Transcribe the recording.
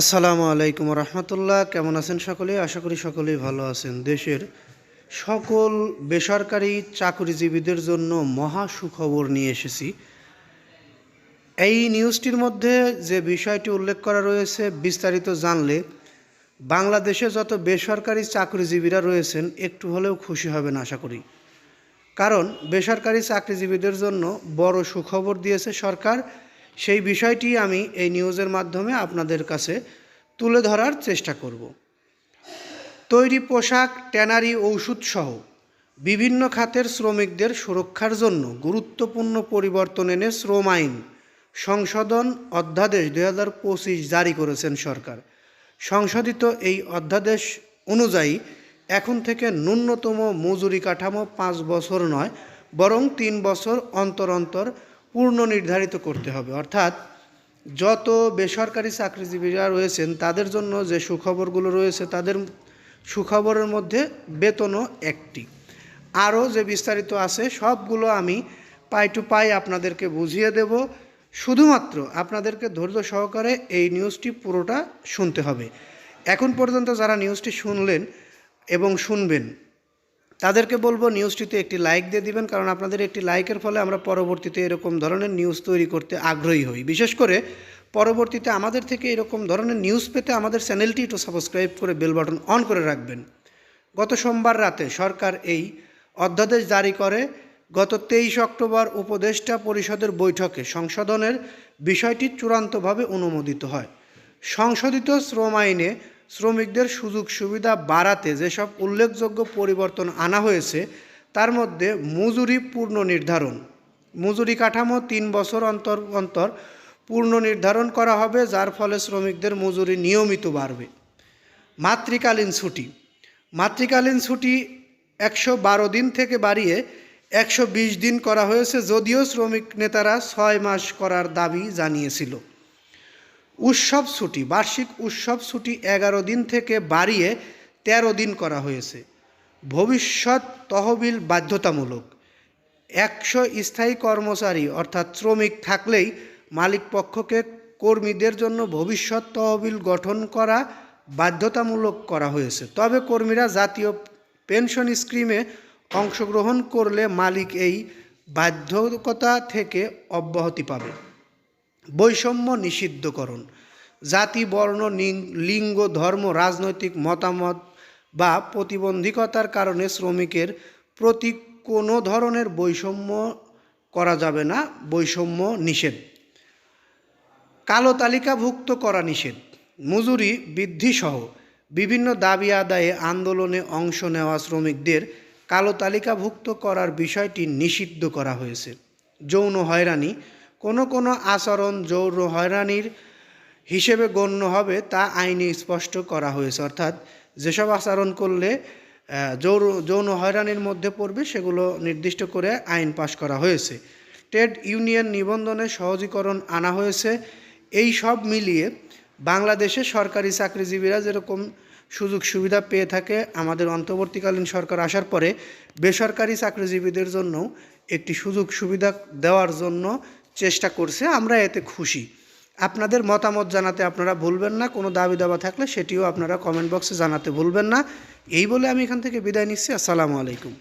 আসসালামু আলাইকুম রহমতুল্লাহ। কেমন আছেন সকলে? আশা করি সকলেই ভালো আছেন। দেশের সকল বেসরকারি চাকরিজীবীদের জন্য মহা সুখবর নিয়ে এসেছি। এই নিউজটির মধ্যে যে বিষয়টি উল্লেখ করা রয়েছে, বিস্তারিত জানলে বাংলাদেশে যত বেসরকারি চাকরিজীবীরা রয়েছেন, একটু হলেও খুশি হবেন আশা করি। কারণ বেসরকারি চাকরিজীবীদের জন্য বড় সুখবর দিয়েছে সরকার। সেই বিষয়টি আমি এই নিউজের মাধ্যমে আপনাদের কাছে তুলে ধরার চেষ্টা করব। তৈরি পোশাক, ট্যানারি ঔষধসহ বিভিন্ন খাতের শ্রমিকদের সুরক্ষার জন্য গুরুত্বপূর্ণ পরিবর্তন এনে শ্রম আইন সংশোধন অধ্যাদেশ দুই হাজার পঁচিশ জারি করেছেন সরকার। সংশোধিত এই অধ্যাদেশ অনুযায়ী এখন থেকে ন্যূনতম মজুরি কাঠামো পাঁচ বছর নয়, বরং তিন বছর অন্তর অন্তর পূর্ণ নির্ধারিত করতে হবে। অর্থাৎ যত বেসরকারি চাকরিজীবীরা রয়েছেন, তাদের জন্য যে সুখবরগুলো রয়েছে, তাদের সুখবরের মধ্যে বেতনও একটি। আরও যে বিস্তারিত আছে, সবগুলো আমি পাই টু পাই আপনাদেরকে বুঝিয়ে দেব। শুধুমাত্র আপনাদেরকে ধৈর্য সহকারে এই নিউজটি পুরোটা শুনতে হবে। এখন পর্যন্ত যারা নিউজটি শুনলেন এবং শুনবেন তাদেরকে বলব নিউজটিতে একটি লাইক দিয়ে দিবেন, কারণ আপনাদের একটি লাইকের ফলে আমরা পরবর্তীতে এরকম ধরনের নিউজ তৈরি করতে আগ্রহী হই। বিশেষ করে পরবর্তীতে আমাদের থেকে এরকম ধরনের নিউজ পেতে আমাদের চ্যানেলটি একটু সাবস্ক্রাইব করে বেল বাটন অন করে রাখবেন। গত সোমবার রাতে সরকার এই অধ্যাদেশ জারি করে। গত তেইশ অক্টোবর উপদেষ্টা পরিষদের বৈঠকে সংশোধনের বিষয়টি চূড়ান্তভাবে অনুমোদিত হয়। সংশোধিত শ্রম আইনে শ্রমিকদের সুযোগ সুবিধা বাড়াতে যেসব উল্লেখযোগ্য পরিবর্তন আনা হয়েছে, তার মধ্যে মজুরি পূর্ণ নির্ধারণ। মজুরি কাঠামো তিন বছর অন্তর অন্তর পূর্ণ নির্ধারণ করা হবে, যার ফলে শ্রমিকদের মজুরি নিয়মিত বাড়বে। মাতৃকালীন ছুটি। মাতৃকালীন ছুটি একশো বারো দিন থেকে বাড়িয়ে একশো বিশ দিন করা হয়েছে, যদিও শ্রমিক নেতারা ছয় মাস করার দাবি জানিয়েছিল। উৎসব ছুটি, বার্ষিক উৎসব ছুটি এগারো দিন থেকে বাড়িয়ে ১৩ দিন করা হয়েছে। ভবিষ্যৎ তহবিল বাধ্যতামূলক। একশো স্থায়ী কর্মচারী অর্থাৎ শ্রমিক থাকলেই মালিক পক্ষকে কর্মীদের জন্য ভবিষ্যৎ তহবিল গঠন করা বাধ্যতামূলক করা হয়েছে। তবে কর্মীরা জাতীয় পেনশন স্কিমে অংশগ্রহণ করলে মালিক এই বাধ্যকতা থেকে অব্যাহতি পাবে। বৈষম্য নিষিদ্ধকরণ। জাতি, বর্ণ লিঙ্গ, ধর্ম, রাজনৈতিক মতামত বা প্রতিবন্ধকতার কারণে শ্রমিকের প্রতি কোনো ধরনের বৈষম্য করা যাবে না, বৈষম্য নিষেধ। কালো তালিকাভুক্ত করা নিষেধ। মজুরি বৃদ্ধিসহ বিভিন্ন দাবি আদায়ে আন্দোলনে অংশ নেওয়া শ্রমিকদের কালো তালিকাভুক্ত করার বিষয়টি নিষিদ্ধ করা হয়েছে। যৌন হয়রানি কোনো কোনো আচরণ যৌন হয়রানির হিসেবে গণ্য হবে তা আইনে স্পষ্ট করা হয়েছে। অর্থাৎ যেসব আচরণ করলে যৌন যৌন হয়রানির মধ্যে পড়বে সেগুলো নির্দিষ্ট করে আইন পাশ করা হয়েছে। ট্রেড ইউনিয়ন নিবন্ধনে সহজীকরণ আনা হয়েছে। এই সব মিলিয়ে বাংলাদেশে সরকারি চাকরিজীবীরা যেরকম সুযোগ সুবিধা পেয়ে থাকে, আমাদের অন্তর্বর্তীকালীন সরকার আসার পরে বেসরকারি চাকরিজীবীদের জন্য একটি সুযোগ সুবিধা দেওয়ার জন্য চেষ্টা করছে, আমরা এতে খুশি। আপনাদের মতামত জানাতে আপনারা ভুলবেন না, কোনো দাবি দাবা থাকলে সেটিও আপনারা কমেন্ট বক্সে জানাতে ভুলবেন না। এই বলে আমি এখান থেকে বিদায় নিচ্ছি, আসসালামু আলাইকুম।